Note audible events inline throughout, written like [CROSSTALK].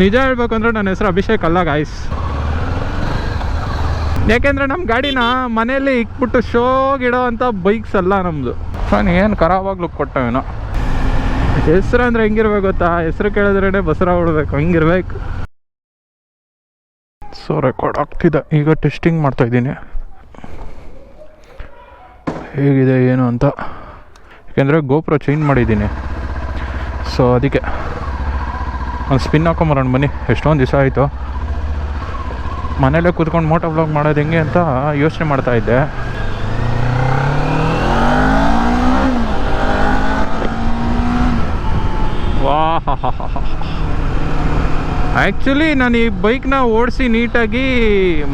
ನಿಜ ಹೇಳ್ಬೇಕಂದ್ರೆ ನನ್ನ ಹೆಸರು ಅಭಿಷೇಕ್ ಅಲ್ಲ ಗಾಯ್ಸ್ ಯಾಕೆಂದ್ರೆ ನಮ್ಮ ಗಾಡಿನ ಮನೆಯಲ್ಲಿ ಇಕ್ಬಿಟ್ಟು ಶೋಗಿಡೋ ಅಂಥ ಬೈಕ್ಸ್ ಅಲ್ಲ ನಮ್ಮದು ನಾನು ಏನು ಖರಾಬಾಗಿ ಲುಕ್ ಕೊಟ್ಟವೇನೋ? ಹೆಸ್ರು ಅಂದ್ರೆ ಹೆಂಗಿರ್ಬೇಕು ಗೊತ್ತಾ? ಹೆಸರು ಕೇಳಿದ್ರೇ ಬಸರ ಹೊಡ್ಬೇಕು ಹಂಗಿರ್ಬೇಕು? ಸೊ ರೆಕಾರ್ಡ್ ಆಗ್ತಿದೆ. ಈಗ ಟೆಸ್ಟಿಂಗ್ ಮಾಡ್ತಾ ಇದ್ದೀನಿ. ಹೇಗಿದೆ ಏನು ಅಂತ. ಯಾಕೆಂದರೆ ಗೋಪುರ ಚೇಂಜ್ ಮಾಡಿದ್ದೀನಿ. ಸೊ ಅದಕ್ಕೆ. ಒಂದು ಸ್ಪಿನ್ ಹಾಕೊಂಬರೋಣ ಬನ್ನಿ. ಎಷ್ಟೊಂದು ದಿವಸ ಆಯಿತು. ಮನೇಲೇ ಕೂತ್ಕೊಂಡು ಮೋಟೋ ಬ್ಲಾಗ್ ಮಾಡೋದು ಹೆಂಗೆ ಅಂತ ಯೋಚನೆ ಮಾಡ್ತಾ ಇದ್ದೆ. ವಾ ಆ್ಯಕ್ಚುಲಿ ನಾನು ಈ ಬೈಕ್ನ ಓಡಿಸಿ ನೀಟಾಗಿ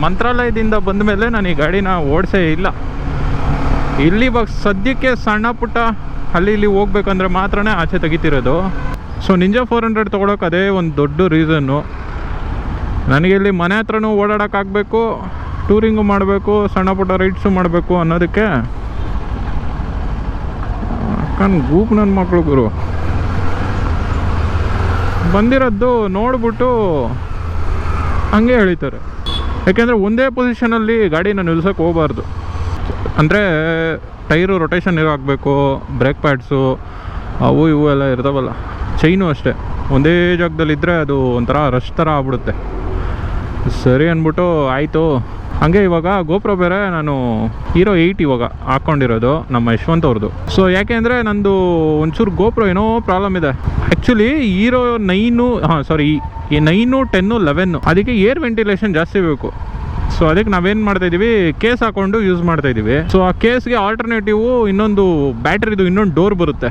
ಮಂತ್ರಾಲಯದಿಂದ ಬಂದ ಮೇಲೆ ನಾನು ಈ ಗಾಡಿನ ಓಡಿಸೇ ಇಲ್ಲ. ಇಲ್ಲಿ ಇವಾಗ ಸದ್ಯಕ್ಕೆ ಸಣ್ಣ ಪುಟ್ಟ ಅಲ್ಲಿ ಇಲ್ಲಿ ಹೋಗ್ಬೇಕಂದ್ರೆ ಮಾತ್ರನೇ ಆಚೆ ತೆಗಿತಿರೋದು. ಸೊ ನಿಂಜಾ ಫೋರ್ ಹಂಡ್ರೆಡ್ ತೊಗೊಳಕ್ಕೆ ಅದೇ ಒಂದು ದೊಡ್ಡ ರೀಸನ್ನು ನನಗೆ ಇಲ್ಲಿ ಮನೆ ಹತ್ರನೂ ಓಡಾಡೋಕ್ಕಾಗಬೇಕು ಟೂರಿಂಗು ಮಾಡಬೇಕು, ಸಣ್ಣ ಪುಟ್ಟ ರೈಡ್ಸು ಮಾಡಬೇಕು ಅನ್ನೋದಕ್ಕೆ ಅಕ್ಕನ ಗೂಪ್ ನನ್ನ ಮಕ್ಕಳು ಗುರು. ಬಂದಿರೋದು ನೋಡ್ಬಿಟ್ಟು ಹಂಗೆ ಹೇಳಿತಾರೆ ಯಾಕೆಂದರೆ ಒಂದೇ ಪೊಸಿಷನಲ್ಲಿ ಗಾಡಿನ ನಿಲ್ಸೋಕೆ ಹೋಗಬಾರ್ದು. ಅಂದರೆ ಟೈರು ರೊಟೇಷನ್ ಇರೋ ಆಗಬೇಕು ಬ್ರೇಕ್ ಪ್ಯಾಡ್ಸು ಅವು ಇವು ಎಲ್ಲ ಇರ್ತಾವಲ್ಲ. ಚೈನು ಅಷ್ಟೇ. ಒಂದೇ ಜಾಗದಲ್ಲಿದ್ದರೆ ಅದು ಒಂಥರ ರಶ್ ಥರ ಆಗ್ಬಿಡುತ್ತೆ. ಸರಿ ಅಂದ್ಬಿಟ್ಟು ಆಯಿತು. ಹಾಗೆ ಇವಾಗ ಗೋಪ್ರೋ ಬೇರೆ ನಾನು ಹೀರೋ ಏಯ್ಟ್ ಇವಾಗ ಹಾಕ್ಕೊಂಡಿರೋದು ನಮ್ಮ ಯಶವಂತ್ ಅವ್ರದ್ದು ಸೊ ಯಾಕೆ ಅಂದರೆ ನಂದು ಒಂಚೂರು ಗೋಪ್ರೋ ಏನೋ ಪ್ರಾಬ್ಲಮ್ ಇದೆ. ಆ್ಯಕ್ಚುಲಿ ಹೀರೋ ನೈನು ಹಾಂ ಸಾರಿ ಈ ನೈನು ಟೆನ್ನು ಲೆವೆನ್ನು ಅದಕ್ಕೆ ಏರ್ ವೆಂಟಿಲೇಷನ್ ಜಾಸ್ತಿ ಬೇಕು. ಸೊ ಅದಕ್ಕೆ ನಾವೇನು ಮಾಡ್ತಾ ಇದೀವಿ? ಕೇಸ್ ಹಾಕೊಂಡು ಯೂಸ್ ಮಾಡ್ತಾ ಇದೀವಿ. ಸೊ ಆ ಕೇಸ್ಗೆ ಆಲ್ಟರ್ನೇಟಿವ್ ಇನ್ನೊಂದು ಬ್ಯಾಟ್ರಿದು ಇನ್ನೊಂದು ಡೋರ್ ಬರುತ್ತೆ.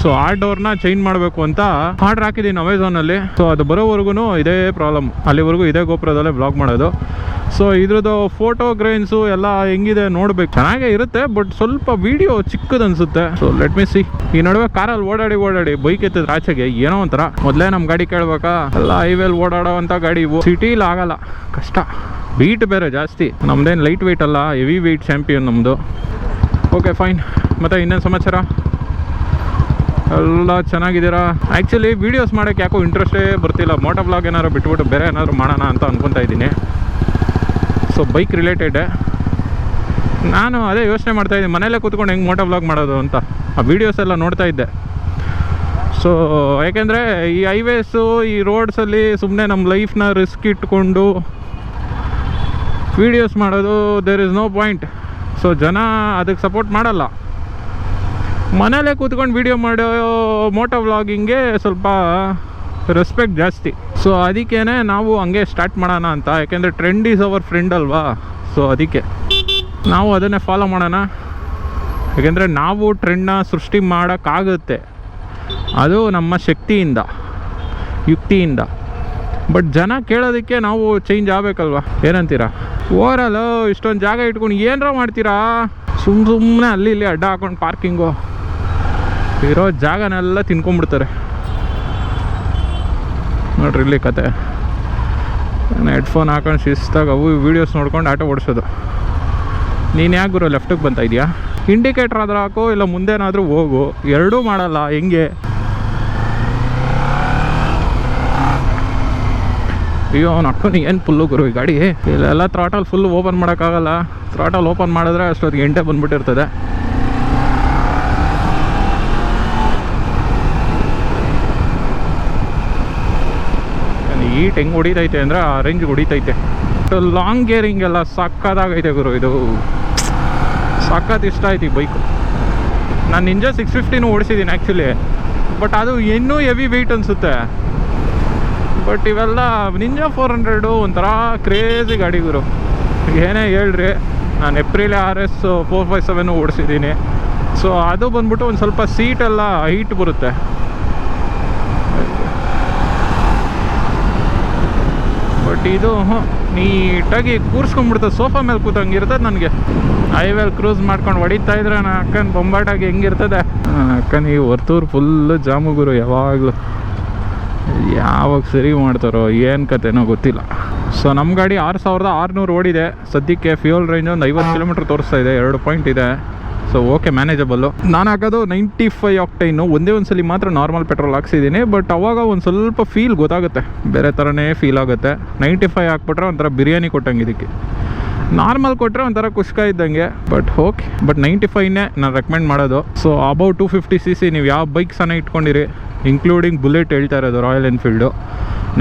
ಸೊ ಆ ಡೋರ್ನ ಚೇಂಜ್ ಮಾಡಬೇಕು ಅಂತ ಆರ್ಡರ್ ಹಾಕಿದ್ದೀನಿ ಅಮೆಝಾನಲ್ಲಿ ಸೊ ಅದು ಬರೋವರೆಗೂ ಇದೇ ಪ್ರಾಬ್ಲಮ್ ಅಲ್ಲಿವರೆಗೂ ಇದೇ ಗೋಪುರದಲ್ಲೇ ಬ್ಲಾಗ್ ಮಾಡೋದು. ಸೊ ಇದ್ರದ್ದು ಫೋಟೋ ಗ್ರೈನ್ಸು ಎಲ್ಲ ಹೆಂಗಿದೆ ನೋಡ್ಬೇಕು. ಚೆನ್ನಾಗೇ ಇರುತ್ತೆ ಬಟ್ ಸ್ವಲ್ಪ ವಿಡಿಯೋ ಚಿಕ್ಕದು ಅನ್ಸುತ್ತೆ ಸೊ ಲೆಟ್ ಮೀ ಸಿ ಈ ನಡುವೆ ಕಾರಲ್ಲಿ ಓಡಾಡಿ ಓಡಾಡಿ ಬೈಕ್ ಎತ್ತಿದ್ರೆ ಆಚೆಗೆ ಏನೋ ಒಂಥರ. ಮೊದಲೇ ನಮ್ಮ ಗಾಡಿ ಕೇಳ್ಬೇಕಾ? ಎಲ್ಲ ಹೈವೇಲಿ ಓಡಾಡೋ ಅಂತ ಗಾಡಿ ಸಿಟಿಲಿ ಆಗಲ್ಲ. ಕಷ್ಟ. ವೀಟ್ ಬೇರೆ ಜಾಸ್ತಿ. ನಮ್ದೇನು ಲೈಟ್ ವೆಯ್ಟ್ ಅಲ್ಲ ಹೆವಿ ವೆಯ್ಟ್ ಚಾಂಪಿಯನ್ ನಮ್ಮದು ಓಕೆ ಫೈನ್ ಮತ್ತು ಇನ್ನೇನು ಸಮಾಚಾರ? ಎಲ್ಲ ಚೆನ್ನಾಗಿದ್ದೀರಾ? ಆ್ಯಕ್ಚುಲಿ ವೀಡಿಯೋಸ್ ಮಾಡೋಕ್ಕೆ ಯಾಕೋ ಇಂಟ್ರೆಸ್ಟೇ ಬರ್ತಿಲ್ಲ. ಮೋಟೋ ಬ್ಲಾಗ್ ಏನಾದ್ರು ಬಿಟ್ಬಿಟ್ಟು ಬೇರೆ ಏನಾದರೂ ಮಾಡೋಣ ಅಂತ ಅಂದ್ಕೊತಾ ಇದ್ದೀನಿ. ಸೊ ಬೈಕ್ ರಿಲೇಟೆಡ್ ನಾನು ಅದೇ ಯೋಚನೆ ಮಾಡ್ತಾ ಇದ್ದೀನಿ. ಮನೇಲೇ ಕೂತ್ಕೊಂಡು ಹೆಂಗೆ ಮೋಟೋ ಬ್ಲಾಗ್ ಮಾಡೋದು ಅಂತ. ಆ ವೀಡಿಯೋಸ್ ಎಲ್ಲ ನೋಡ್ತಾ ಇದ್ದೆ. ಸೊ ಯಾಕೆಂದರೆ ಈ ಹೈವೇಸು ಈ ರೋಡ್ಸಲ್ಲಿ ಸುಮ್ಮನೆ ನಮ್ಮ ಲೈಫ್ನ ರಿಸ್ಕ್ ಇಟ್ಕೊಂಡು ವೀಡಿಯೋಸ್ ಮಾಡೋದು there is no point so ಜನ ಅದಕ್ಕೆ ಸಪೋರ್ಟ್ ಮಾಡಲ್ಲ. ಮನೇಲೇ ಕೂತ್ಕೊಂಡು ವೀಡಿಯೋ ಮಾಡೋ ಮೋಟೋ ವ್ಲಾಗಿಂಗ್ಗೆ ಸ್ವಲ್ಪ ರೆಸ್ಪೆಕ್ಟ್ ಜಾಸ್ತಿ. ಸೊ ಅದಕ್ಕೇ ನಾವು ಹಂಗೆ ಸ್ಟಾರ್ಟ್ ಮಾಡೋಣ ಅಂತ. ಯಾಕೆಂದರೆ ಟ್ರೆಂಡ್ ಈಸ್ ಅವರ್ ಫ್ರೆಂಡ್ ಅಲ್ವಾ? ಸೊ ಅದಕ್ಕೆ. ನಾವು ಅದನ್ನೇ ಫಾಲೋ ಮಾಡೋಣ. ಯಾಕೆಂದರೆ ನಾವು ಟ್ರೆಂಡ್ನ ಸೃಷ್ಟಿ ಮಾಡೋಕ್ಕಾಗುತ್ತೆ. ಅದು ನಮ್ಮ ಶಕ್ತಿಯಿಂದ, ಯುಕ್ತಿಯಿಂದ. ಬಟ್ ಜನ ಕೇಳೋದಕ್ಕೆ ನಾವು ಚೇಂಜ್ ಆಗಬೇಕಲ್ವ? ಏನಂತೀರಾ? ಓವರಲ್ಲು ಇಷ್ಟೊಂದು ಜಾಗ ಇಟ್ಕೊಂಡು ಏನರ ಮಾಡ್ತೀರಾ? ಸುಮ್ಮ ಸುಮ್ಮನೆ ಅಲ್ಲಿ ಇಲ್ಲಿ ಅಡ್ಡ ಹಾಕೊಂಡು ಪಾರ್ಕಿಂಗು ಇರೋ ಜಾಗನೆಲ್ಲ ತಿನ್ಕೊಂಡ್ಬಿಡ್ತಾರೆ ನೋಡ್ರಿ ಇಲ್ಲಿ ಕತೆ. ನಾನು ಹೆಡ್ಫೋನ್ ಹಾಕೊಂಡು ಶಿಸ್ತಾಗ ಅವು ವೀಡಿಯೋಸ್ ನೋಡ್ಕೊಂಡು ಆಟೋ ಓಡಿಸೋದು. ನೀನು ಯಾಕೆ ಗುರು ಲೆಫ್ಟಿಗೆ ಬಂತ ಇದೆಯಾ? ಇಂಡಿಕೇಟ್ರ್ ಆದ್ರೆ ಹಾಕೋ, ಇಲ್ಲ ಮುಂದೇನಾದರೂ ಹೋಗು? ಎರಡೂ ಮಾಡಲ್ಲ, ಹೆಂಗೆ? ಅಯ್ಯೋ, ಅವ್ನು ಅಕ್ಕನ ಏನು ಫುಲ್ಲು ಗುರು ಈ ಗಾಡಿ? ಇಲ್ಲೆಲ್ಲ ಥ್ರಾಟಲ್ ಫುಲ್ ಓಪನ್ ಮಾಡೋಕ್ಕಾಗಲ್ಲ. ಥ್ರಾಟಲ್ ಓಪನ್ ಮಾಡಿದ್ರೆ ಅಷ್ಟೊತ್ತಿಗೆ ಎಂಟೆ ಬಂದ್ಬಿಟ್ಟಿರ್ತದೆ. ಈಟ್ ಹೆಂಗೆ ಹೊಡಿತೈತೆ ಅಂದರೆ ಆ ರೇಂಜ್ ಹೊಡಿತೈತೆ. ಲಾಂಗ್ ಗೇರಿಂಗ್ ಎಲ್ಲ ಸಕ್ಕದಾಗೈತೆ ಗುರು. ಇದು ಸಕ್ಕತ್ ಇಷ್ಟ ಆಯ್ತು ಈ ಬೈಕು ನಾನು ನಿಂಜ ಸಿಕ್ಸ್ ಫಿಫ್ಟಿನೂ ಓಡಿಸಿದ್ದೀನಿ ಆ್ಯಕ್ಚುಲಿ ಬಟ್ ಅದು ಇನ್ನೂ ಹೆವಿ ವೆಯ್ಟ್ ಅನಿಸುತ್ತೆ. ಬಟ್ ಇವೆಲ್ಲ ನಿಂಜ ಫೋರ್ ಹಂಡ್ರೆಡು ಒಂಥರ ಕ್ರೇಜಿ ಗಾಡಿ ಗುರು. ಏನೇ ಹೇಳ್ರಿ, ನಾನು Aprilia R S four five seven ಓಡಿಸಿದ್ದೀನಿ so ಅದು ಬಂದ್ಬಿಟ್ಟು ಒಂದು ಸ್ವಲ್ಪ ಸೀಟೆಲ್ಲ ಹೈಟ್ ಬರುತ್ತೆ. ಬಟ್ ಇದು ನೀಟಾಗಿ ಕೂರ್ಸ್ಕೊಂಡ್ಬಿಡ್ತದೆ ಸೋಫಾ ಮೇಲೆ ಕೂತಂಗೆ ಇರ್ತದೆ ನನಗೆ ಹೈವೇಲಿ ಕ್ರೂಸ್ ಮಾಡ್ಕೊಂಡು ಹೊಡಿತಾ ಇದ್ರೆ ನಾನು ಅಕ್ಕನ ಬೊಂಬಾಟಾಗಿ ಹೆಂಗಿರ್ತದೆ. ಅಕ್ಕನ ಈ ವರ್ತೂರು ಫುಲ್ಲು ಜಾಮುಗುರು ಯಾವಾಗಲೂ. ಯಾವಾಗ ಸರಿ ಮಾಡ್ತಾರೋ, ಏನು ಕತೆನೋ ಗೊತ್ತಿಲ್ಲ. ಸೊ ನಮ್ಮ ಗಾಡಿ ಆರು ಸಾವಿರದ ಆರುನೂರು ಓಡಿದೆ. ಸದ್ಯಕ್ಕೆ ಫ್ಯೂಯಲ್ ರೇಂಜ್ ಒಂದು ಐವತ್ತು ಕಿಲೋಮೀಟ್ರ್ ತೋರಿಸ್ತಾ ಇದೆ. ಎರಡು ಪಾಯಿಂಟ್ ಇದೆ. ಸೊ ಓಕೆ ಮ್ಯಾನೇಜಬಲ್ಲು ನಾನು ಹಾಕೋದು ನೈಂಟಿ ಫೈವ್ ಆಕ್ಟೈನು ಒಂದೇ ಒಂದು ಸಲ ಮಾತ್ರ ನಾರ್ಮಲ್ ಪೆಟ್ರೋಲ್ ಹಾಕ್ಸಿದ್ದೀನಿ ಬಟ್ ಅವಾಗ ಒಂದು ಸ್ವಲ್ಪ ಫೀಲ್ ಗೊತ್ತಾಗುತ್ತೆ. ಬೇರೆ ಥರನೇ ಫೀಲ್ ಆಗುತ್ತೆ. ನೈಂಟಿ ಫೈವ್ ಹಾಕ್ಬಿಟ್ರೆ ಒಂಥರ ಬಿರಿಯಾನಿ ಕೊಟ್ಟಂಗೆ ಇದಕ್ಕೆ. ನಾರ್ಮಲ್ ಕೊಟ್ಟರೆ ಒಂಥರ ಕುಷ್ಕ ಇದ್ದಂಗೆ ಬಟ್ ಓಕೆ ಬಟ್ ನೈಂಟಿ ಫೈವ್ನೇ ನಾನು ರೆಕಮೆಂಡ್ ಮಾಡೋದು. So above two fifty C C ನೀವು ಯಾವ ಬೈಕ್ ಸಹ ಇಟ್ಕೊಂಡಿರಿ ಇನ್ಕ್ಲೂಡಿಂಗ್ ಬುಲೆಟ್ ಹೇಳ್ತಾ ಇರೋದು ರಾಯಲ್ ಎನ್ಫೀಲ್ಡು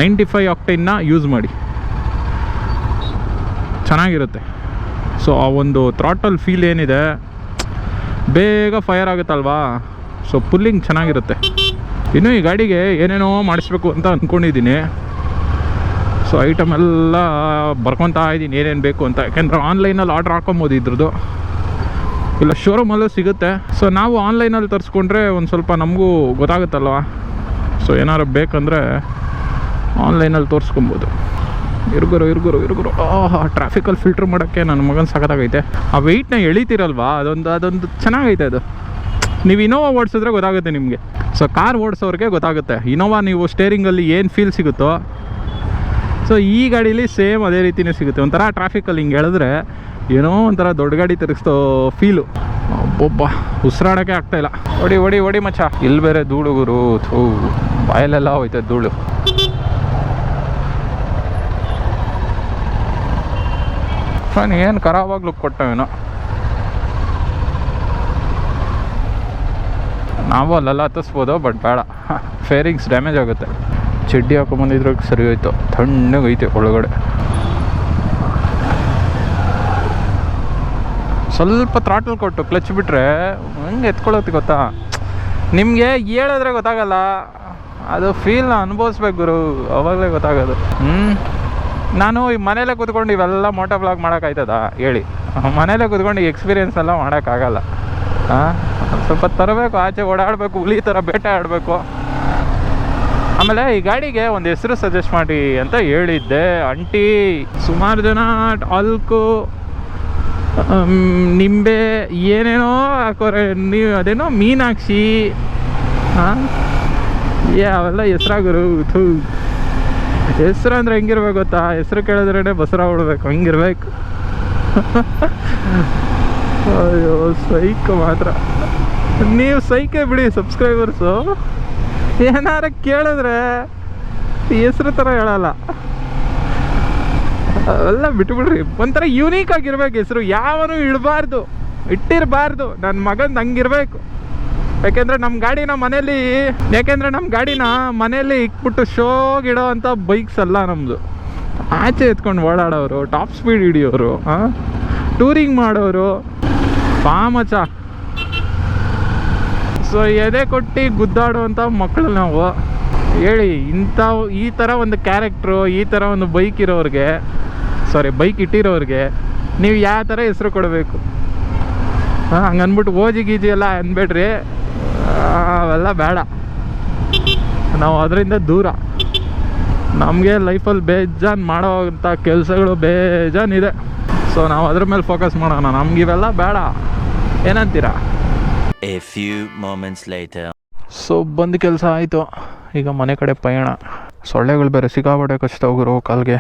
ನೈಂಟಿ ಫೈವ್ ಆಕ್ಟೈನ್ನ ಯೂಸ್ ಮಾಡಿ. ಚೆನ್ನಾಗಿರುತ್ತೆ. ಸೊ ಆ ಒಂದು ಥ್ರಾಟಲ್ ಫೀಲ್ ಏನಿದೆ ಬೇಗ ಫೈರ್ ಆಗುತ್ತಲ್ವಾ? ಸೊ ಪುಲ್ಲಿಂಗ್ ಚೆನ್ನಾಗಿರುತ್ತೆ. ಇನ್ನು ಈ ಗಾಡಿಗೆ ಏನೇನೋ ಮಾಡಿಸ್ಬೇಕು ಅಂತ ಅಂದ್ಕೊಂಡಿದ್ದೀನಿ ಸೊ ಐಟಮ್ ಎಲ್ಲ ಬರ್ಕೊತಾ ಇದ್ದೀನಿ, ಏನೇನು ಬೇಕು ಅಂತ. ಯಾಕೆಂದ್ರೆ ಆನ್ಲೈನಲ್ಲಿ ಆರ್ಡ್ರ್ ಹಾಕೊಬೋದು ಇದ್ರದ್ದು. ಇಲ್ಲ ಶೋರೂಮಲ್ಲೂ ಸಿಗುತ್ತೆ. ಸೊ ನಾವು ಆನ್ಲೈನಲ್ಲಿ ತರಿಸ್ಕೊಂಡ್ರೆ ಒಂದು ಸ್ವಲ್ಪ ನಮಗೂ ಗೊತ್ತಾಗುತ್ತಲ್ವ? ಸೊ ಏನಾರು ಬೇಕಂದರೆ ಆನ್ಲೈನಲ್ಲಿ ತೋರಿಸ್ಕೊಬೋದು. ಇರ್ಗುರು ಇರ್ಗುರು ಇರ್ಗುರು. ಟ್ರಾಫಿಕಲ್ಲಿ ಫಿಲ್ಟ್ರ್ ಮಾಡೋಕ್ಕೆ ನನ್ನ ಮಗನ ಸಖತ್ತಾಗೈತೆ. ಆ ವೆಯ್ಟ್ನ ಎಳಿತಿರಲ್ವಾ? ಅದೊಂದು ಅದೊಂದು ಚೆನ್ನಾಗೈತೆ ಅದು. ನೀವು ಇನೋವಾ ಓಡಿಸಿದ್ರೆ ಗೊತ್ತಾಗುತ್ತೆ ನಿಮಗೆ. ಸೊ ಕಾರ್ ಓಡಿಸೋರಿಗೆ ಗೊತ್ತಾಗುತ್ತೆ. ಇನೋವಾ ನೀವು ಸ್ಟೇರಿಂಗಲ್ಲಿ ಏನು ಫೀಲ್ ಸಿಗುತ್ತೋ ಸೊ ಈ ಗಾಡೀಲಿ ಸೇಮ್ ಅದೇ ರೀತಿಯೇ ಸಿಗುತ್ತೆ. ಒಂಥರ ಟ್ರಾಫಿಕಲ್ಲಿ ಹಿಂಗೆ ಹೇಳಿದ್ರೆ ಏನೋ ಒಂಥರ ದೊಡ್ಡ ಗಾಡಿ ತಿರುಗಿಸ್ತೋ ಫೀಲು ಒಬ್ಬೊಬ್ಬ ಉಸಿರಾಡೋಕ್ಕೆ ಆಗ್ತಾಯಿಲ್ಲ ಹೊಡಿ ಹೊಡಿ ಹೊಡಿ ಮಚ್ಚ. ಇಲ್ಲಿ ಬೇರೆ ಧೂಳು ಗುರು. ಥೂ ಬಾಯಲೆಲ್ಲ ಹೋಯ್ತದೆ ಧೂಳು. ನಾನು ಏನು ಖರಾಬಾಗಿ ಲುಕ್ ಕೊಟ್ಟವೇನೋ. ನಾವು ಅಲ್ಲೆಲ್ಲ ಹತ್ತಿಸ್ಬೋದು ಬಟ್ ಬೇಡ. ಫೇರಿಂಗ್ಸ್ ಡ್ಯಾಮೇಜ್ ಆಗುತ್ತೆ. ಚಡ್ಡಿ ಹಾಕೊಂಬಂದಿದ್ರೆ ಸರಿ ಹೋಯ್ತು. ತಣ್ಣಗೈತೆ ಒಳಗಡೆ. ಸ್ವಲ್ಪ ತ್ರಾಟಲ್ ಕೊಟ್ಟು ಕ್ಲಚ್ ಬಿಟ್ಟರೆ ಹೆಂಗೆ ಎತ್ಕೊಳ್ಳೋದು ಗೊತ್ತಾ? ನಿಮಗೆ ಹೇಳಿದ್ರೆ ಗೊತ್ತಾಗಲ್ಲ. ಅದು ಫೀಲ್ನ ಅನುಭವಿಸ್ಬೇಕು ಗುರು. ಅವಾಗಲೇ ಗೊತ್ತಾಗೋದು. ಹ್ಞೂ ನಾನು ಈ ಮನೇಲೆ ಕೂತ್ಕೊಂಡು ಇವೆಲ್ಲ ಮೋಟೋ ಬ್ಲಾಗ್ ಮಾಡೋಕ್ಕಾಯ್ತದ? ಹೇಳಿ. ಮನೇಲೆ ಕೂತ್ಕೊಂಡು ಈ ಎಕ್ಸ್ಪೀರಿಯೆನ್ಸ್ ಎಲ್ಲ ಮಾಡೋಕ್ಕಾಗಲ್ಲ. ಸ್ವಲ್ಪ ತರಬೇಕು, ಆಚೆ ಓಡಾಡಬೇಕು, ಹುಲಿ ಥರ ಬೇಟೆ ಆಡಬೇಕು. ಆಮೇಲೆ ಈ ಗಾಡಿಗೆ ಒಂದು ಹೆಸರು ಸಜೆಸ್ಟ್ ಮಾಡಿ ಅಂತ ಹೇಳಿದ್ದೆ. ಅಂಟಿ ಸುಮಾರು ಜನ ಅಲ್ಕು ನಿಂಬೆ, ಏನೇನೋ ಹಾಕೋರೆ ನೀವು ಅದೇನೋ ಮೀನಾಕ್ಷಿ ಹಾಂ ಏ, ಅವೆಲ್ಲ ಹೆಸರಾಗರು, ಥೂ. ಹೆಸ್ರು ಅಂದ್ರೆ ಹೆಂಗಿರ್ಬೇಕು ಗೊತ್ತಾ? ಹೆಸ್ರು ಕೇಳಿದ್ರೇ ಬಸರ ಹೊಡ್ಬೇಕು. ಹಂಗಿರ್ಬೇಕು? ಅಯ್ಯೋ ಸೈಕ್ ಮಾತ್ರ. ನೀವು ಸೈಕೆ ಬಿಡಿ ಸಬ್ಸ್ಕ್ರೈಬರ್ಸು ಏನಾರ ಕೇಳಿದ್ರೆ ಹೆಸ್ರು ಥರ ಹೇಳಲ್ಲ. ಅವೆಲ್ಲ ಬಿಟ್ಬಿಡ್ರಿ. ಒಂಥರ ಯೂನೀಕ್ ಆಗಿರ್ಬೇಕು ಹೆಸರು. ಯಾವನು ಇಡಬಾರ್ದು ಇಟ್ಟಿರಬಾರ್ದು. ನನ್ನ ಮಗಂದು ಹಂಗಿರ್ಬೇಕು. ಯಾಕೆಂದ್ರೆ ನಮ್ಮ ಗಾಡಿನ ಮನೇಲಿ ಯಾಕೆಂದ್ರೆ ನಮ್ಮ ಗಾಡಿನ ಮನೇಲಿ ಇಕ್ಬಿಟ್ಟು ಶೋ ಗಿಡೋ ಅಂತ ಬೈಕ್ಸ್ ಅಲ್ಲ ನಮ್ಮದು ಆಚೆ ಎತ್ಕೊಂಡು ಓಡಾಡೋರು, ಟಾಪ್ ಸ್ಪೀಡ್ ಹಿಡಿಯೋರು ಟೂರಿಂಗ್ ಮಾಡೋರು ಪಾಮಚ ಸೊ ಎದೆ ಕೊಟ್ಟು ಗುದ್ದಾಡುವಂಥ ಮಕ್ಕಳು ನಾವು. ಹೇಳಿ ಇಂಥ ಈ ಥರ ಒಂದು ಕ್ಯಾರೆಕ್ಟ್ರು, ಈ ಥರ ಒಂದು ಬೈಕ್ ಇರೋರಿಗೆ ಸಾರಿ ಬೈಕ್ ಇಟ್ಟಿರೋರಿಗೆ, ನೀವು ಯಾವ ಥರ ಹೆಸರು ಕೊಡಬೇಕು? ಹಾಂ ಹಂಗೆ ಓಜಿ ಗೀಜಿ ಎಲ್ಲ ಅನ್ಬೇಡ್ರಿ. ಅವೆಲ್ಲ ಬೇಡ. ನಾವು ಅದರಿಂದ ದೂರ. ನಮಗೆ ಲೈಫಲ್ಲಿ ಬೇಜಾನ್ ಮಾಡೋವಂಥ ಕೆಲಸಗಳು ಬೇಜಾನ್ ಇದೆ. ಸೊ ನಾವು ಅದ್ರ ಮೇಲೆ ಫೋಕಸ್ ಮಾಡೋಣ. ನಮ್ಗೆ ಇವೆಲ್ಲ ಬೇಡ. ಏನಂತೀರಾ. ಸೊ ಬಂದ ಕೆಲಸ ಆಯಿತು. ಈಗ ಮನೆ ಕಡೆ ಪಯಣ. ಸೊಳ್ಳೆಗಳು ಬೇರೆ ಸಿಕ್ಕಾಪಟ್ಟೆ ಕಷ್ಟ ಹೋಗಿರೋ ಕಾಲ್ಗೆ.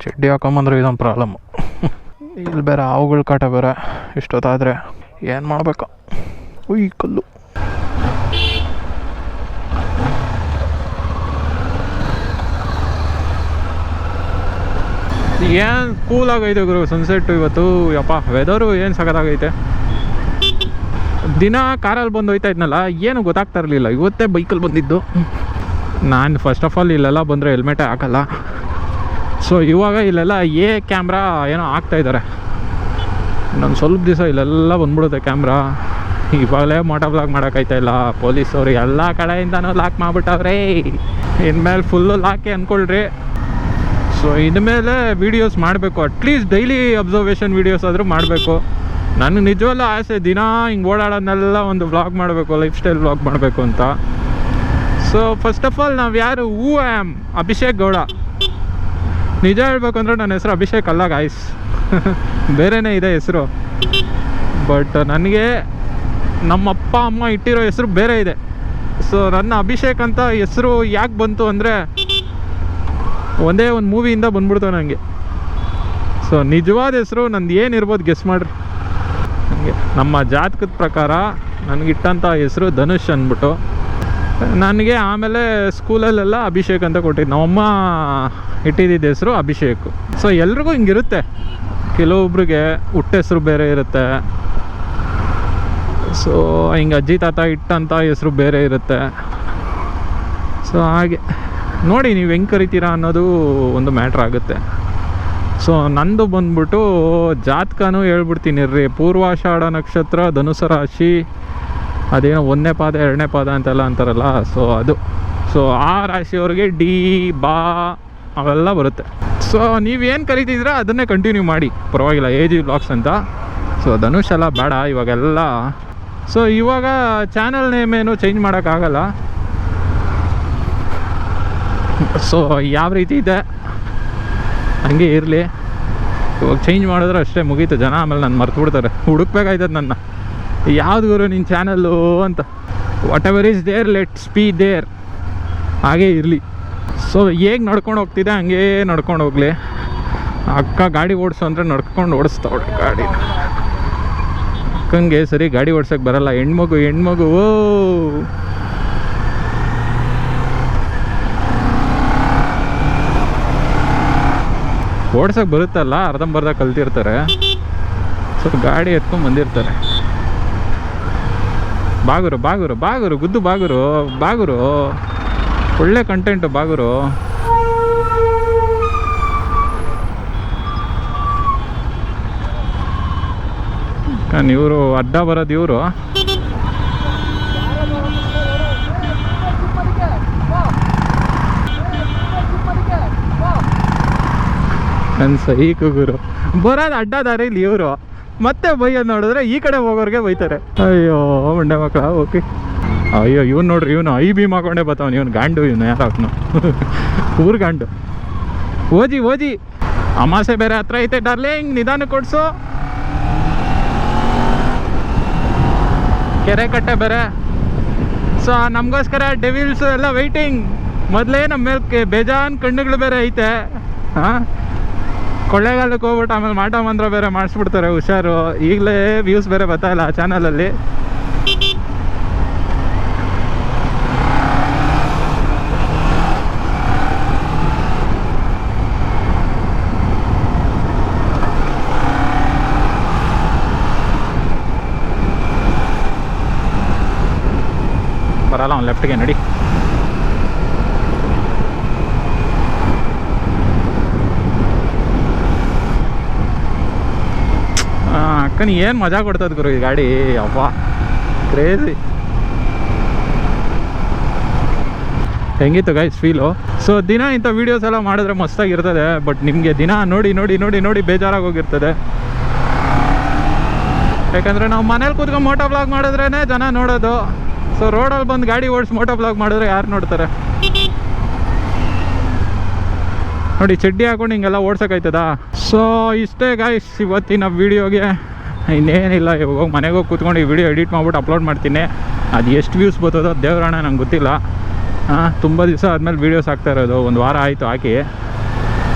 ಚಡ್ಡಿ ಹಾಕೊಂಬಂದ್ರೆ ಇದೊಂದು ಪ್ರಾಬ್ಲಮ್ಮು [LAUGHS] ಇಲ್ಲಿ ಬೇರೆ ಹಾವುಗಳು ಕಾಟ ಬೇರೆ. ಇಷ್ಟೊತ್ತಾದರೆ ಏನು ಮಾಡಬೇಕು? ಉಯ್ ಕಲ್ಲು. ಏನು ಕೂಲ್ ಆಗೈತೆ ಗುರು ಸನ್ಸೆಟ್ಟು ಇವತ್ತು. ಯಪ್ಪ ವೆದರು ಏನು ಸಖತ್ತಾಗೈತೆ ದಿನ ಕಾರಲ್ಲಿ ಬಂದು ಹೋಯ್ತಾ ಇದ್ನಲ್ಲ, ಏನು ಗೊತ್ತಾಗ್ತಾ ಇರಲಿಲ್ಲ. ಇವತ್ತೇ ಬೈಕಲ್ಲಿ ಬಂದಿದ್ದು. ನಾನು ಫಸ್ಟ್ ಆಫ್ ಆಲ್ ಇಲ್ಲೆಲ್ಲ ಬಂದರೆ ಹೆಲ್ಮೆಟೇ ಹಾಕಲ್ಲ. ಸೊ ಇವಾಗ ಇಲ್ಲೆಲ್ಲ ಏ ಕ್ಯಾಮ್ರಾ ಏನೋ ಆಗ್ತಾ ಇದ್ದಾರೆ. ಇನ್ನೊಂದು ಸ್ವಲ್ಪ ದಿವಸ ಇಲ್ಲೆಲ್ಲ ಬಂದ್ಬಿಡುತ್ತೆ ಕ್ಯಾಮ್ರಾ ಇವಾಗಲೇ ಮೋಟೋ ಬ್ಲಾಕ್ ಮಾಡೋಕ್ಕಾಯ್ತಾಯಿಲ್ಲ ಪೊಲೀಸವ್ರು ಎಲ್ಲ ಕಡೆಯಿಂದನೂ ಲಾಕ್ ಮಾಡಿಬಿಟ್ಟವ್ರೆ. ಇನ್ಮೇಲೆ ಫುಲ್ಲು ಲಾಕೆ ಅಂದ್ಕೊಳ್ರಿ ಸೊ ಇನ್ಮೇಲೆ ವೀಡಿಯೋಸ್ ಮಾಡಬೇಕು. At least daily observation videos ಆದರೂ ಮಾಡಬೇಕು. ನನಗೆ ನಿಜವಲ್ಲ ಆಸೆ ದಿನ ಹಿಂಗೆ ಓಡಾಡೋದನ್ನೆಲ್ಲ ಒಂದು ವ್ಲಾಗ್ ಮಾಡಬೇಕು ಲೈಫ್ ಸ್ಟೈಲ್ ವ್ಲಾಗ್ ಮಾಡಬೇಕು ಅಂತ. ಸೊ ಫಸ್ಟ್ ಆಫ್ ಆಲ್ ನಾವು ಯಾರು? Who am Abhishek Gowda. ನಿಜ ಹೇಳ್ಬೇಕು ಅಂದರೆ ನನ್ನ ಹೆಸರು ಅಭಿಷೇಕ್ ಅಲ್ಲ ಗಾಯ್ಸ್ [LAUGHS] ಬೇರೆನೇ ಇದೆ ಹೆಸರು. ಬಟ್ ನನಗೆ ನಮ್ಮ ಅಪ್ಪ, ಅಮ್ಮ ಇಟ್ಟಿರೋ ಹೆಸರು ಬೇರೆ ಇದೆ. ಸೊ ನನ್ನ ಅಭಿಷೇಕ್ ಅಂತ ಹೆಸರು ಯಾಕೆ ಬಂತು ಅಂದರೆ, ಒಂದೇ ಒಂದು ಮೂವಿಯಿಂದ ಬಂದ್ಬಿಡ್ತು ನನಗೆ ಸೊ ನಿಜವಾದ ಹೆಸರು, ನಂದು ಏನಿರ್ಬೋದು ಗೆಸ್ ಮಾಡ್ರಿ. ನನಗೆ ನಮ್ಮ ಜಾತಕದ ಪ್ರಕಾರ ನನಗಿಟ್ಟಂಥ ಹೆಸರು ಧನುಷ್ ಅಂದ್ಬಿಟ್ಟು. ನನಗೆ ಆಮೇಲೆ ಸ್ಕೂಲಲ್ಲೆಲ್ಲ ಅಭಿಷೇಕ್ ಅಂತ ಕೊಟ್ಟಿದ್ದು ನಮ್ಮಮ್ಮ ಇಟ್ಟಿದ್ದ ಹೆಸರು ಅಭಿಷೇಕ್. ಸೊ ಎಲ್ರಿಗೂ ಹಿಂಗಿರುತ್ತೆ. ಕೆಲವೊಬ್ರಿಗೆ ಹುಟ್ಟ ಹೆಸರು ಬೇರೆ ಇರುತ್ತೆ. ಸೊ ಹಿಂಗೆ ಅಜ್ಜಿ ತಾತ ಇಟ್ಟಂಥ ಹೆಸರು ಬೇರೆ ಇರುತ್ತೆ. ಸೊ ಹಾಗೆ. ನೋಡಿ ನೀವು ಹೆಂಗೆ ಕರಿತೀರಾ ಅನ್ನೋದು ಒಂದು ಮ್ಯಾಟ್ರ್ ಆಗುತ್ತೆ. ಸೊ ನಂದು ಬಂದ್ಬಿಟ್ಟು ಜಾತಕನೂ ಹೇಳ್ಬಿಡ್ತೀನಿ ರೀ ಪೂರ್ವಾಷಾಢ ನಕ್ಷತ್ರ, ಧನುಸ ರಾಶಿ, ಅದೇನೋ ಒಂದನೇ ಪಾದ, ಎರಡನೇ ಪಾದ ಅಂತೆಲ್ಲ ಅಂತಾರಲ್ಲ ಸೊ ಅದು. ಸೊ ಆ ರಾಶಿಯವ್ರಿಗೆ ಡಿ, ಬಾ ಅವೆಲ್ಲ ಬರುತ್ತೆ. ಸೊ ನೀವೇನು ಕರಿತಿದ್ರೆ ಅದನ್ನೇ ಕಂಟಿನ್ಯೂ ಮಾಡಿ. ಪರವಾಗಿಲ್ಲ, ಏಜ್ ಬ್ಲಾಗ್ಸ್ ಅಂತ. ಸೊ ಧನುಷ್ ಎಲ್ಲ ಬೇಡ, ಇವಾಗೆಲ್ಲ ಸೊ ಇವಾಗ ಚಾನಲ್ ನೇಮ್ ಏನು ಚೇಂಜ್ ಮಾಡೋಕ್ಕಾಗಲ್ಲ ಸೊ ಯಾವ ರೀತಿ ಇದೆ? ಹಂಗೆ ಇರಲಿ. ಇವಾಗ ಚೇಂಜ್ ಮಾಡಿದ್ರೆ ಅಷ್ಟೇ ಮುಗೀತು. ಜನ ಆಮೇಲೆ ನಾನು ಮರ್ತು ಬಿಡ್ತಾರೆ. ಹುಡುಕ್ಬೇಕಾಯ್ತದೆ ನನ್ನ. ಯಾವ್ದು ಗುರು ನಿನ್ನ ಚಾನಲ್ಲು ಅಂತ. Whatever is there let's be there ಹಾಗೇ ಇರಲಿ. ಸೊ ಹೇಗೆ ನಡ್ಕೊಂಡು ಹೋಗ್ತಿದೆ, ಹಂಗೇ ನಡ್ಕೊಂಡು ಹೋಗಲಿ. ಅಕ್ಕ ಗಾಡಿ ಓಡಿಸು ಅಂದರೆ ನಡ್ಕೊಂಡು ಓಡಿಸ್ತಾವಳೆ ಗಾಡಿ ಅಕ್ಕಂಗೆ ಸರಿ ಗಾಡಿ ಓಡ್ಸೋಕೆ ಬರಲ್ಲ, ಹೆಣ್ಮಗು ಹೆಣ್ಮಗು, ಓ. ಓಡ್ಸೋಕೆ ಬರುತ್ತಲ್ಲ, ಅರ್ಧಂಬರ್ಧ ಕಲ್ತಿರ್ತಾರೆ. ಸ್ವಲ್ಪ ಗಾಡಿ ಎತ್ಕೊಂಡು ಬಂದಿರ್ತಾರೆ. ಬಾಗುರು ಬಾಗುರು ಬಾಗುರು, ಗುದ್ದು ಬಾಗುರು ಬಾಗುರು. ಒಳ್ಳೆ ಕಂಟೆಂಟು ಬಾಗುರು. ಇವರು ಅಡ್ಡ ಬರೋದು ಇವರು. ನನ್ನ ಸಹಿ ಗುರು. ಬರೋದು ಅಡ್ಡ ಇಲ್ಲಿ ಇವರು. ಮತ್ತೆ ಬೈಯೋದು ನೋಡಿದ್ರೆ ಈ ಕಡೆ ಹೋಗೋರಿಗೆ ಬೈತಾರೆ. ಅಯ್ಯೋ, ಮಂಡೆ ಮಕ್ಕಳ ಓಕೆ. ಅಯ್ಯೋ, ಇವ್ನು ನೋಡ್ರಿ, ಇವನು ಐ ಬಿ ಮಾಕೊಂಡೆ ಬತ್ತವನು. ಇವನು ಗಾಂಡು, ಇವನು ಯಾರಪ್ಪನು [LAUGHS] ಊರು ಗಾಂಡು. ಓಜಿ ಓಜಿ. ಅಮಾಸೆ ಬೇರೆ ಹತ್ರ ಐತೆ, ಡಾರ್ಲಿಂಗ್. ನಿಧಾನ ಕೊಡ್ಸು ಕೆರೆ ಕಟ್ಟೆ ಬೇರೆ. ಸೊ ನಮಗೋಸ್ಕರ ಡೆವಿಲ್ಸ್ ಎಲ್ಲ ವೆಯ್ಟಿಂಗ್ ಮೊದಲೇ ನಮ್ಮ ಮೇಲೆ ಬೇಜಾನ್ ಕಣ್ಣುಗಳು ಬೇರೆ ಐತೆ. ಹಾಂ? ಕೊಳ್ಳೇಗಾಲಕ್ಕೆ ಹೋಗ್ಬಿಟ್ಟು ಆಮೇಲೆ ಮಾಟ ಮಂತ್ರ ಬೇರೆ ಮಾಡಿಸ್ಬಿಡ್ತಾರೆ, ಹುಷಾರು. ಈಗಲೇ ವ್ಯೂಸ್ ಬೇರೆ ಬರ್ತಾಯಿಲ್ಲ ಆ ಚಾನಲಲ್ಲಿ ಬರಲ್ಲ, ಅವ್ನು ಲೆಫ್ಟ್ಗೆ ನಡಿ. ಅಕ್ಕನ, ಏನು ಮಜಾ ಕೊಡ್ತದ ಗುರು ಈ ಗಾಡಿ? ಅಪ್ಪ ಕ್ರೇಜಿ ಹೆಂಗಿತ್ತು ಗೈಸ್ ಫೀಲು ಸೊ ದಿನ ಇಂಥ ವೀಡಿಯೋಸ್ ಎಲ್ಲ ಮಾಡಿದ್ರೆ ಮಸ್ತಾಗಿರ್ತದೆ ಬಟ್ ನಿಮಗೆ ದಿನ ನೋಡಿ ನೋಡಿ ನೋಡಿ ನೋಡಿ ಬೇಜಾರಾಗಿ ಹೋಗಿರ್ತದೆ. ಯಾಕಂದರೆ ನಾವು ಮನೇಲಿ ಕೂತ್ಕೊಂಡು ಮೋಟೋ ಬ್ಲಾಗ್ ಮಾಡಿದ್ರೇ ಜನ ನೋಡೋದು. ಸೊ ರೋಡಲ್ಲಿ ಬಂದು ಗಾಡಿ ಓಡಿಸಿ ಮೋಟೋ ಬ್ಲಾಗ್ ಮಾಡಿದ್ರೆ ಯಾರು ನೋಡ್ತಾರೆ? ನೋಡಿ, ಚಡ್ಡಿ ಹಾಕೊಂಡು ಹಿಂಗೆಲ್ಲ ಓಡ್ಸೋಕಾಯ್ತದ? ಸೊ ಇಷ್ಟೇ ಗಾಯ್ಸ್ ಇವತ್ತಿನ ವೀಡಿಯೋಗೆ ಇನ್ನೇನಿಲ್ಲ, ಇವಾಗ ಮನೆಗೆ ಹೋಗಿ ಕೂತ್ಕೊಂಡು ಈ ವಿಡಿಯೋ ಎಡಿಟ್ ಮಾಡ್ಬಿಟ್ಟು ಅಪ್ಲೋಡ್ ಮಾಡ್ತೀನಿ. ಅದು ಎಷ್ಟು ವ್ಯೂಸ್ ಬರ್ತದೋ ದೇವರಾಣ ನಂಗೆ ಗೊತ್ತಿಲ್ಲ. ಹಾಂ ತುಂಬ ದಿವಸ ಆದಮೇಲೆ ವೀಡಿಯೋಸ್ ಆಗ್ತಾ ಇರೋದು, ಒಂದು ವಾರ ಆಯಿತು ಹಾಕಿ.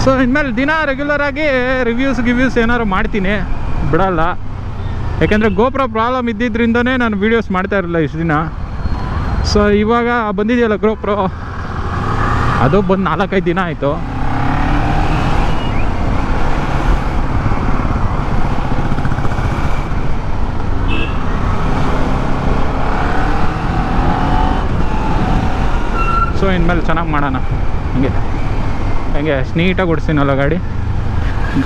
ಸೊ ಇನ್ಮೇಲೆ ದಿನ ರೆಗ್ಯುಲರಾಗಿ ರಿವ್ಯೂಸ್ ಗಿವ್ಯೂಸ್ ಏನಾದ್ರು ಮಾಡ್ತೀನಿ. ಬಿಡಲ್ಲ. ಯಾಕೆಂದರೆ ಗೋಪುರ ಪ್ರಾಬ್ಲಮ್ ಇದ್ದಿದ್ದರಿಂದನೇ ನಾನು ವೀಡಿಯೋಸ್ ಮಾಡ್ತಾ ಇರಲಿಲ್ಲ ಇಷ್ಟು ದಿನ. ಸೊ ಇವಾಗ ಬಂದಿದೆಯಲ್ಲ ಗೋಪ್ರೋ ಅದು ಬಂದು ನಾಲ್ಕೈದು ದಿನ ಆಯಿತು. ಸೊ ಇನ್ಮೇಲೆ ಚೆನ್ನಾಗಿ ಮಾಡೋಣ. ಹಂಗೆ. ಹಂಗೆ ನೀಟಾಗಿ ಓಡಿಸ್ತೀನಲ್ಲ ಗಾಡಿ.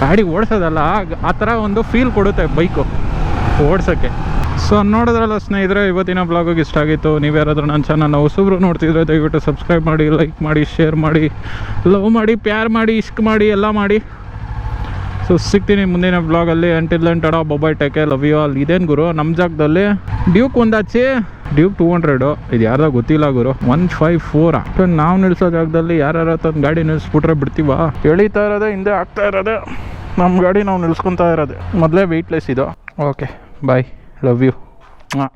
ಗಾಡಿ ಓಡಿಸೋದಲ್ಲ ಆ ಥರ ಒಂದು ಫೀಲ್ ಕೊಡುತ್ತೆ ಬೈಕು ಓಡ್ಸೋಕ್ಕೆ ಸೊ ನೋಡಿದ್ರಲ್ಲ ಸ್ನೇಹಿತರೆ, ಇವತ್ತಿನ ಬ್ಲಾಗಿಗೆ ಇಷ್ಟ ಆಗಿತ್ತು. ನೀವು ಯಾರಾದರೂ ನನ್ನ ಚಾನಲ್ನ ಹೊಸಬ್ರು ನೋಡ್ತಿದ್ರೆ ದಯವಿಟ್ಟು ಸಬ್ಸ್ಕ್ರೈಬ್ ಮಾಡಿ ಲೈಕ್ ಮಾಡಿ ಶೇರ್ ಮಾಡಿ ಲವ್ ಮಾಡಿ, ಪ್ಯಾರ್ ಮಾಡಿ, ಇಷ್ಕ್ ಮಾಡಿ, ಎಲ್ಲ ಮಾಡಿ. ಸೊ ಸಿಗ್ತೀನಿ ಮುಂದಿನ ಬ್ಲಾಗಲ್ಲಿ until and tata bye bye take love you all ಇದೇನು ಗುರು? ನಮ್ಮ ಜಾಗದಲ್ಲಿ ಡ್ಯೂಕ್ ಒಂದಾಚೆ ಡ್ಯೂಕ್ ಟೂ ಹಂಡ್ರೆಡು ಇದು ಯಾರ್ದೋ ಗೊತ್ತಿಲ್ಲ ಗುರು. ಒನ್ ಫೈವ್ ಫೋರ್ ನಾವು ನಿಲ್ಸೋ ಜಾಗದಲ್ಲಿ ಯಾರ್ಯಾರ ತಂದು ಗಾಡಿ ನಿಲ್ಲಿಸ್ಬಿಟ್ರೆ ಬಿಡ್ತೀವ? ಎಳಿತಾ ಇರೋದೇ, ಹಿಂದೆ ಆಗ್ತಾ ಇರೋದೇ. ನಮ್ಮ ಗಾಡಿ ನಾವು ನಿಲ್ಸ್ಕೊತಾ ಇರೋದೇ. ಮೊದಲೇ ವೆಯ್ಟ್ಲೆಸ್ ಇದು. ಓಕೆ ಬಾಯ್ ಲವ್ ಯು ಹಾಂ